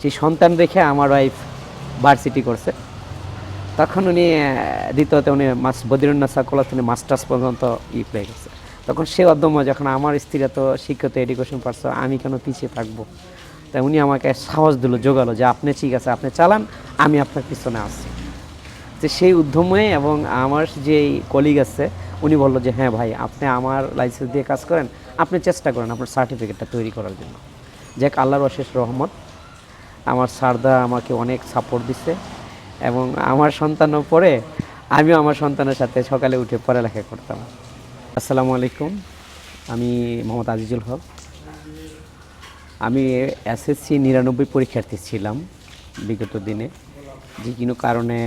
সেই সন্তান রেখে আমার ওয়াইফ ভার্সিটি করছে, তখন উনি দ্বিতীয়তে উনি মাস বদিরুন্নাসা কলেজ উনি মাস্টার্স পর্যন্ত ই পেয়ে গেছে তখন সে অদম্য যখন আমার স্ত্রী এত শিক্ষিত এডুকেশন পারছে, আমি কেন পিছিয়ে থাকব? তাই উনি আমাকে সাহস দিল, জোগালো যে আপনি ঠিক আছে, আপনি চালান, আমি আপনার পিছনে আসছি যে সেই উদ্যমে এবং আমার যে কলিগ আছে, উনি বলল যে হ্যাঁ ভাই, আপনি আমার লাইসেন্স দিয়ে কাজ করেন, আপনি চেষ্টা করেন আপনার সার্টিফিকেটটা তৈরি করার জন্য। যাক, আল্লাহর অশেষ রহমত আমার সারদা আমাকে অনেক সাপোর্ট দিছে এবং আমার সন্তানও পড়ে, আমিও আমার সন্তানের সাথে সকালে উঠে পড়ালেখা করতাম। আসসালামু আলাইকুম, আমি মোহাম্মদ আজিজুল হক। আমি এসএসসি নিরানব্বই পরীক্ষার্থী ছিলাম বিগত দিনে, যে কোনো কারণে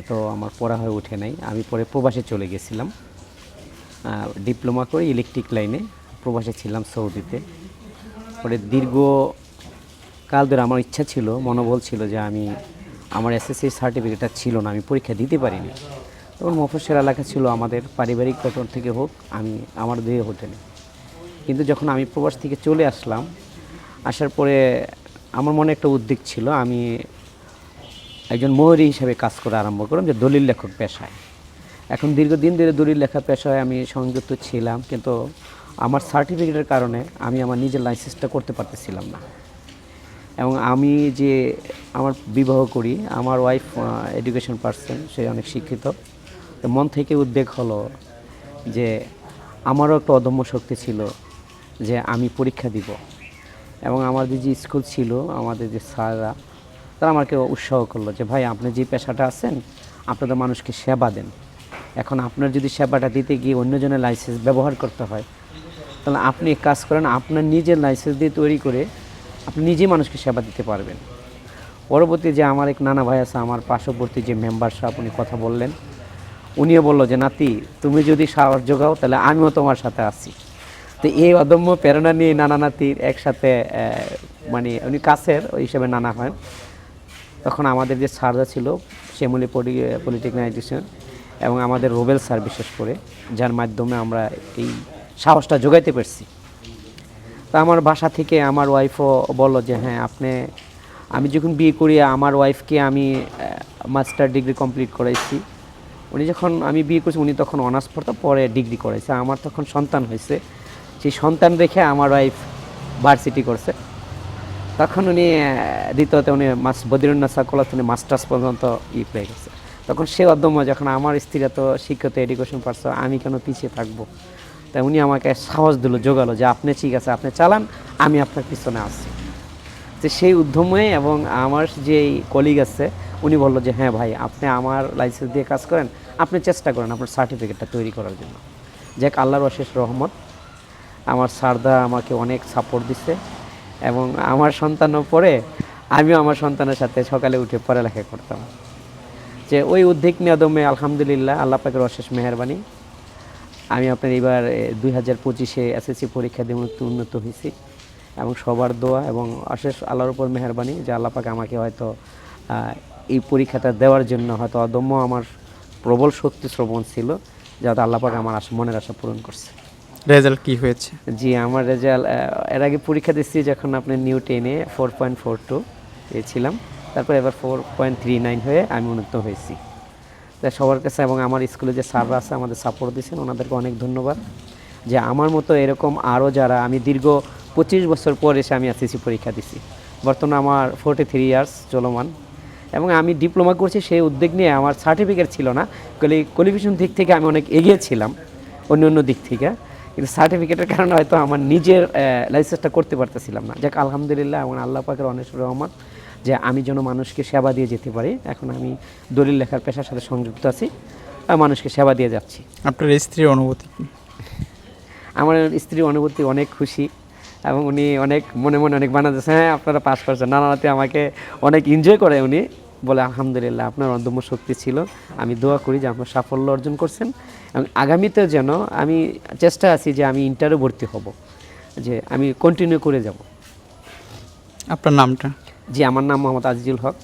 এত আমার পড়া হয়ে ওঠে নাই। আমি পরে প্রবাসে চলে গেছিলাম ডিপ্লোমা করে ইলেকট্রিক লাইনে প্রবাসে ছিলাম সৌদিতে। পরে দীর্ঘ কাল ধরে আমার ইচ্ছা ছিল, মনোবল ছিল যে আমি, আমার এসএসসি সার্টিফিকেটটা ছিল না, আমি পরীক্ষা দিতে পারিনি। তখন মফস্বল এলাকা ছিল আমাদের পারিবারিক গঠন থেকে হোক, আমি, আমার দিয়ে হোটেলে। কিন্তু যখন আমি প্রবাস থেকে চলে আসলাম, আসার পরে আমার মনে একটা উদ্বেগ ছিল, আমি একজন ময়ূরী হিসাবে কাজ করা আরম্ভ করলাম যে দলিল লেখক পেশায়। এখন দীর্ঘদিন ধরে দলিল লেখা পেশায় আমি সংযুক্ত ছিলাম, কিন্তু আমার সার্টিফিকেটের কারণে আমি আমার নিজের লাইসেন্সটা করতে পারতেছিলাম না। এবং আমি যে আমার বিবাহ করি, আমার ওয়াইফ এডুকেশন পার্সন সে অনেক শিক্ষিত। তো মন থেকে উদ্বেগ হলো যে আমারও একটা অদম্য শক্তি ছিল যে আমি পরীক্ষা দিব। এবং আমাদের যে স্কুল ছিল, আমাদের যে স্যাররা, তারা আমাকে উৎসাহ করল যে, ভাই, আপনি যে পেশাটা আছেন আপনাদের মানুষকে সেবা দেন। এখন আপনার যদি সেবাটা দিতে গিয়ে অন্যজনের লাইসেন্স ব্যবহার করতে হয়, তাহলে আপনি কাজ করেন, আপনার নিজের লাইসেন্স দিয়ে তৈরি করে আপনি নিজেই মানুষকে সেবা দিতে পারবেন। পরবর্তী যে আমার এক নানা ভাই আছে, আমার পার্শ্ববর্তী যে মেম্বার সাহেব, উনি কথা বললেন। উনিও বলল যে, নাতি, তুমি যদি সাহস যোগাও, তাহলে আমিও তোমার সাথে আছি। তো এই অদম্য প্রেরণা নিয়ে নানা নাতির একসাথে মানে উনি কাছের ওই হিসাবে নানা হয় তখন আমাদের যে স্যাররা ছিল, শ্যামলী পলি পলিটেকনাইজেশন এবং আমাদের রোবেল স্যার বিশেষ করে, যার মাধ্যমে আমরা এই সাহসটা যোগাইতে পারছি। তা আমার বাসা থেকে আমার ওয়াইফও বলল যে হ্যাঁ আপনি, আমি যখন বিয়ে করি, আমার ওয়াইফকে আমি মাস্টার ডিগ্রি কমপ্লিট করাইছি। উনি যখন আমি বিয়ে করছি, উনি তখন অনার্স পড়তো, পরে ডিগ্রি করেছে আমার তখন সন্তান হয়েছে। সেই সন্তান রেখে আমার ওয়াইফ ভার্সিটি করছে। তখন উনি দ্বিতীয়তে উনি মাস বদিরুন্নাসা কলেজ উনি মাস্টার্স পর্যন্ত ই পেয়ে গেছে। তখন সে অদম্য যখন আমার স্ত্রী এত শিক্ষিত এডুকেশন পারছে, আমি কেন পিছিয়ে থাকব? তাই উনি আমাকে সাহস দিল, জোগালো যে আপনি ঠিক আছে, আপনি চালান, আমি আপনার পিছনে আসছি যে সেই উদ্যমে এবং আমার যে কলিগ আছে, উনি বলল যে হ্যাঁ ভাই, আপনি আমার লাইসেন্স দিয়ে কাজ করেন, আপনি চেষ্টা করেন আপনার সার্টিফিকেটটা তৈরি করার জন্য। যাক, আল্লাহর অশেষ রহমত, আমার সারদা আমাকে অনেক সাপোর্ট দিছে এবং আমার সন্তানও পড়ে, আমিও আমার সন্তানের সাথে সকালে উঠে পড়ালেখা করতাম। যে ওই উদ্যোগ আদমে আলহামদুলিল্লাহ, আল্লাহ পাকের অশেষ মেহরবানি। আমি আপনার এবার দুই হাজার পঁচিশে এসএসসি পরীক্ষা দিয়ে উন্নত উন্নত হয়েছি এবং সবার দোয়া এবং অশেষ আল্লাহর উপর মেহরবানি যে আল্লাহ পাক আমাকে হয়তো এই পরীক্ষাটা দেওয়ার জন্য হয়তো অদম্য আমার প্রবল শক্তি শ্রবণ ছিল যাতে আল্লাহ পাক আমার আশা মনের আশা পূরণ করছে। রেজাল্ট কি হয়েছে? জি আমার রেজাল্ট এর আগে পরীক্ষা দিচ্ছি যখন আপনি নিউ টেনে ফোর পয়েন্ট ফোর টু ছিলাম তারপর এবার ফোর পয়েন্ট থ্রি নাইন হয়ে আমি উন্নত হয়েছি। সবার কাছে এবং আমার স্কুলে যে স্যাররা আছে, আমাদের সাপোর্ট দিয়েছেন, ওনাদেরকে অনেক ধন্যবাদ যে আমার মতো এরকম আরও যারা, আমি দীর্ঘ পঁচিশ বছর পর এসে আমি এসএসসি পরীক্ষা দিছি। বর্তমানে আমার ফোর্টি থ্রি ইয়ার্স চলমান এবং আমি ডিপ্লোমা করছি সেই উদ্যোগ নিয়ে আমার সার্টিফিকেট ছিল না কোয়ালিফিকেশন দিক থেকে আমি অনেক এগিয়ে ছিলাম অন্য অন্য দিক থেকে। কিন্তু সার্টিফিকেটের কারণে হয়তো আমার নিজের লাইসেন্সটা করতে পারতেছিলাম না। যাক, আলহামদুলিল্লাহ এবং আল্লাহ পাকের অনেক রহমত। যে আমি যেন মানুষকে সেবা দিয়ে যেতে পারি। এখন আমি দলিল লেখার পেশার সাথে সংযুক্ত আছি আর মানুষকে সেবা দিয়ে যাচ্ছি। আপনার স্ত্রীর অনুভূতি আমার স্ত্রীর অনুভূতি অনেক খুশি এবং উনি অনেক মনে মনে অনেক বানাতেছে হ্যাঁ আপনারা পাস করছেন। নানাতে আমাকে অনেক এনজয় করে উনি। বলে আলহামদুলিল্লাহ আপনার অদম্য শক্তি ছিল। আমি দোয়া করি যে আপনার সাফল্য অর্জন করছেন এবং আগামীতে যেন আমি চেষ্টা আছি যে আমি ইন্টারও ভর্তি হব যে আমি কন্টিনিউ করে যাব। আপনার নামটা? জি আমার নাম মোহাম্মদ আজিজুল হক।